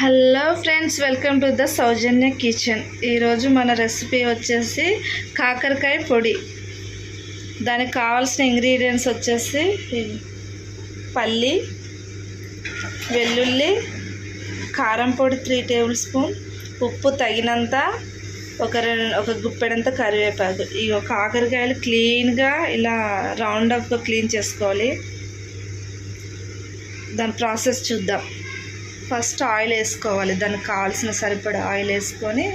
Hello friends welcome to the Soujanya kitchen. ఈరోజు మన recipe వచ్చేసి కాకరకాయ పొడి. దానికి కావాల్సిన ఇంగ్రీడియంట్స్ వచ్చేసి పల్లి వెల్లుల్లి కారం పొడి త్రీ టేబుల్ స్పూన్ ఉప్పు తగినంత ఒక రెండు ఒక గుప్పెడంత కరివేపాకు. ఈ కాకరకాయలు క్లీన్గా ఇలా రౌండ్ అప్గా క్లీన్ చేసుకోవాలి. దాని ప్రాసెస్ చూద్దాం. ఫస్ట్ ఆయిల్ వేసుకోవాలి. దానికి కావాల్సిన సరిపడా ఆయిల్ వేసుకొని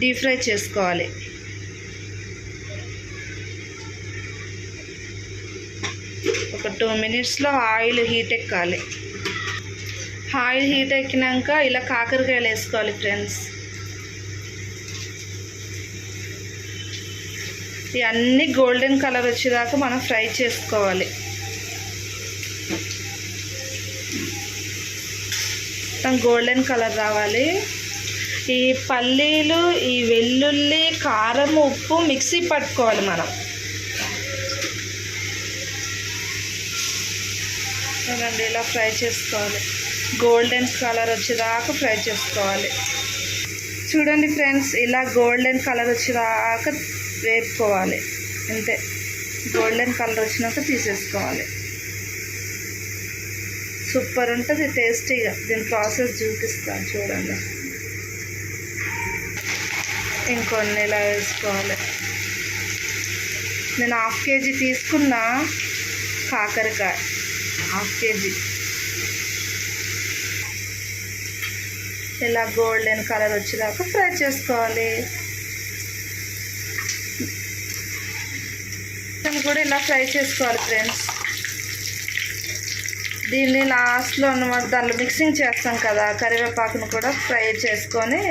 డీప్ ఫ్రై చేసుకోవాలి. ఒక టూ మినిట్స్లో ఆయిల్ హీట్ ఎక్కాలి. ఆయిల్ హీట్ ఎక్కినాక ఇలా కాకరకాయలు వేసుకోవాలి ఫ్రెండ్స్. ఇవన్నీ గోల్డెన్ కలర్ వచ్చేదాకా మనం ఫ్రై చేసుకోవాలి. మొత్తం గోల్డెన్ కలర్ రావాలి. ఈ పల్లీలు ఈ వెల్లుల్లి కారం ఉప్పు మిక్సీ పట్టుకోవాలి మనం. చూడండి ఇలా ఫ్రై చేసుకోవాలి. గోల్డెన్ కలర్ వచ్చేదాకా ఫ్రై చేసుకోవాలి. చూడండి ఫ్రెండ్స్ ఇలా గోల్డెన్ కలర్ వచ్చేదాకా వేపుకోవాలి. అంతే. గోల్డెన్ కలర్ వచ్చినాక తీసేసుకోవాలి. సూపర్ ఉంటుంది టేస్టీగా. దీని ప్రాసెస్ చూపిస్తాను చూడండి. ఇంకొన్ని ఇలా వేసుకోవాలి. నేను హాఫ్ కేజీ తీసుకున్న కాకరకాయ. Half KG. ఇలా గోల్డెన్ కలర్ వచ్చేదాకా ఫ్రై చేసుకోవాలి. కూడా ఇలా ఫ్రై చేసుకోవాలి ఫ్రెండ్స్. దీన్ని లాస్ట్లో అన్నమాట దాంట్లో మిక్సింగ్ చేస్తాం కదా కరివేపాకును కూడా ఫ్రై చేసుకొని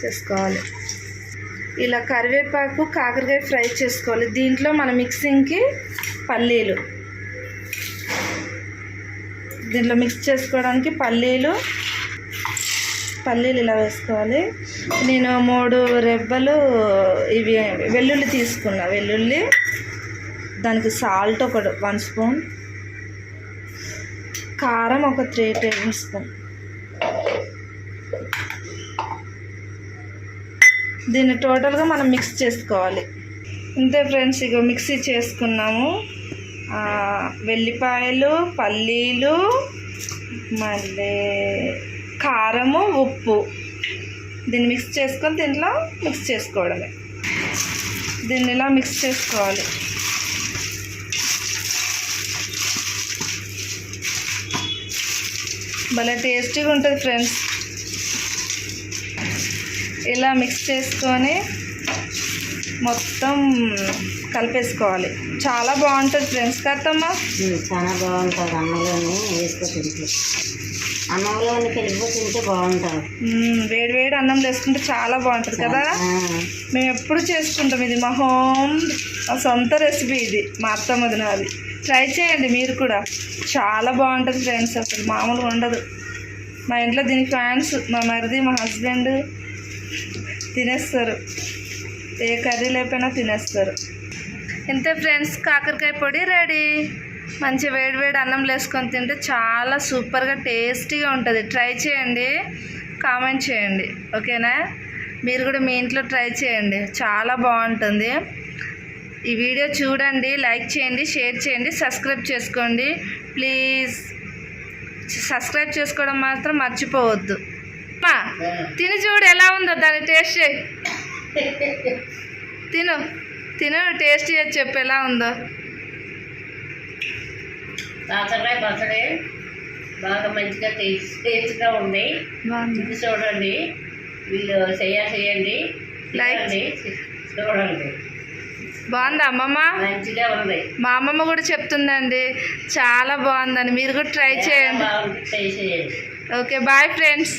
చేసుకోవాలి. ఇలా కరివేపాకు కాకరకాయ ఫ్రై చేసుకోవాలి. దీంట్లో మన మిక్సింగ్కి పల్లీలు. దీంట్లో మిక్స్ చేసుకోవడానికి పల్లీలు పల్లీలు ఇలా వేసుకోవాలి. నేను మూడు రెబ్బలు ఇవి వెల్లుల్లి తీసుకున్నా. వెల్లుల్లి దానికి సాల్ట్ ఒక వన్ స్పూన్ కారం ఒక త్రీ టేబుల్ స్పూన్. దీన్ని టోటల్గా మనం మిక్స్ చేసుకోవాలి. అంతే ఫ్రెండ్స్ ఇక మిక్సీ చేసుకున్నాము. వెల్లిపాయలు పల్లీలు మళ్ళీ కారము ఉప్పు. దీన్ని మిక్స్ చేసుకొని దీంట్లో మిక్స్ చేసుకోవడమే. దీన్ని ఇలా మిక్స్ చేసుకోవాలి. భలే టేస్టీగా ఉంటుంది ఫ్రెండ్స్. ఇలా మిక్స్ చేసుకొని మొత్తం కలిపేసుకోవాలి. చాలా బాగుంటుంది ఫ్రెండ్స్ కదమ్మా చాలా బాగుంటుంది అన్నంలోని అన్నంలోని కలిపి తింటే బాగుంటుంది. వేడి వేడి అన్నం వేసుకుంటే చాలా బాగుంటుంది కదా? మేము ఎప్పుడు చేసుకుంటాం ఇది మా హోమ్ మా సొంత రెసిపీ ఇది మా అత్తమ్మది నాది ట్రై చేయండి మీరు కూడా. చాలా బాగుంటుంది ఫ్రెండ్స్ అసలు మామూలుగా ఉండదు. మా ఇంట్లో దీని ఫ్యాన్స్ మా మరిది మా హస్బెండ్ తినేస్తారు. ఏ కర్రీ లేకపోయినా తినేస్తారు. ఇంతే ఫ్రెండ్స్ కాకరకాయ పొడి రెడీ మంచి వేడి వేడి అన్నం వేసుకొని తింటే చాలా సూపర్గా టేస్టీగా ఉంటుంది. ట్రై చేయండి కామెంట్ చేయండి. ఓకేనా మీరు కూడా మీ ఇంట్లో ట్రై చేయండి. చాలా బాగుంటుంది. ఈ వీడియో చూడండి లైక్ చేయండి షేర్ చేయండి సబ్స్క్రైబ్ చేసుకోండి. ప్లీజ్. సబ్స్క్రైబ్ చేసుకోవడం మాత్రం మర్చిపోవద్దు. అమ్మా, తిని చూడు ఎలా ఉందో దాని టేస్ట్ చేయి. తిను తిను టేస్ట్ చేసి చెప్పు ఎలా ఉందో. కాకరకాయ పచ్చడి బాగా మంచిగా టేస్ట్ టేస్ట్గా ఉంది. బాగుంది. ఇది చూడండి. వీళ్ళు చేయండి. తినండి, చూడండి. బాగుందా అమ్మమ్మ? మా అమ్మమ్మ కూడా చెప్తుందండి. చాలా బాగుందని. మీరు కూడా ట్రై చేయండి. Okay bye friends